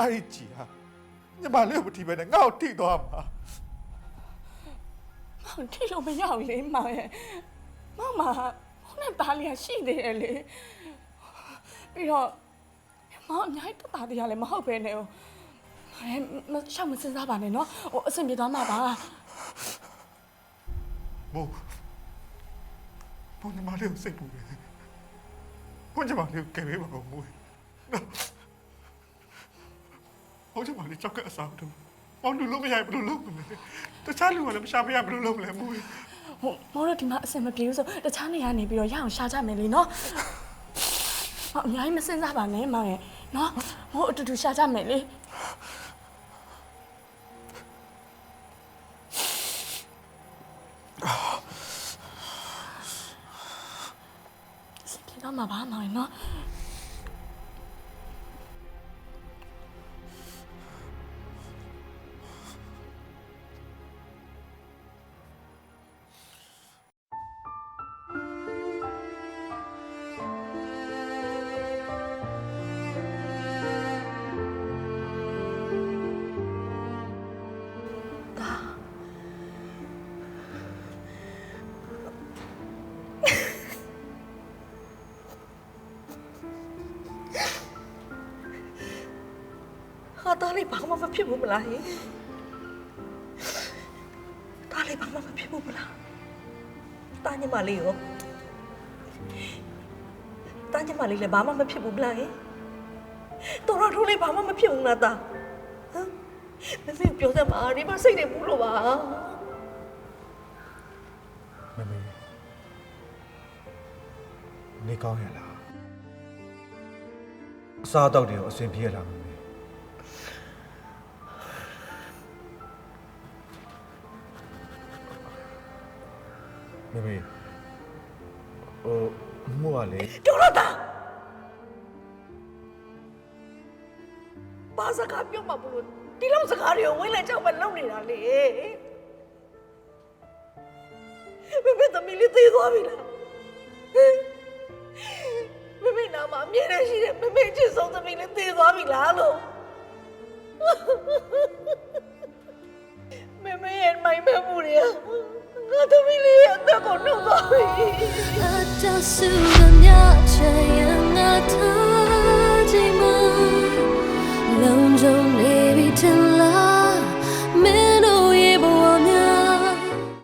အဲ့ဒီကြီးဟာညီမလေးကိုမထိပဲနဲ့ငါ့ကိုထိသွားမှာမောင်ထိလို့မရဘူးလေမောင်ရဲ့မောင်မဟိုနဲ့သားလေးကရှိသေးတယ်လေပြီးတော့မောင်အများကြီးတက်တာတရားလည်းမဟုတ်ပဲနဲ့ဟိုမောင်ရဲ့မရှောက်မစင်စားပါနဲ့နော်ဟိုအဆင်ပြေသွားမှာပါမို့ဘုံညီမလေးကိုစိတ်ပူတယ်ဘုံညီမလေးကိုကယ်ပေးပါဦးမို့နော် ဘုံညီမလေးကြောက်ကအစားတော့ဘောင်းလူလုံးမရဘူးဘယ်လိုလုပ်မလဲတခြားလူကလည်းမရှာမရဘယ်လိုလုပ်မလဲမို့ဟိုမောင်တို့ဒီမှာအဆင်မပြေဘူးဆိုတခြားနေရာနေပြီးတော့ရအောင်ရှာကြမယ်လေနော်မောင်အများကြီးမစင်စားပါနဲ့မောင်ရဲ့နော်မောင်အတူတူရှာကြမယ်လေအဆင်ပြေတော့မှာပါမောင်ရဲ့နော် ဟာတားလေးဘာမှမဖြစ်ဘူးမလားဟင်တားလေးဘာမှမဖြစ်ဘူးမလားတားညီမလေးရောတားညီမလေးလည်းဘာမှမဖြစ်ဘူးမလားဟင်တော်တော်ထိုးလေးဘာမှမဖြစ်ဘူးလားတားဟမ်မမေကိုပြောစမ်းပါဒီမှာစိတ်နေဘူးလို့ပါမမေနေကောင်းရလားအစားအသောက်တွေကိုအဆင်ပြေရလားမမေ မမေဟိုမှုကလေတော်တော့တာဘာစကားပြောမှမလို့ဒီလောက်စကားတွေကိုဝိလိုက်ကြောက်ပဲလုပ်နေတာလေမမေသမီးလေးသေးသွားပြီလားမမေနာမအမြဲတမ်းရှိတယ်မမေချစ်ဆုံးသမီးလေးသေးသွားပြီလားလို့မမေရဲ့မိုင်မဲမှုတွေက ငါသမီးလေးရဲ့အသက်ကိုနှုတ်သွားပြီအတဆူမ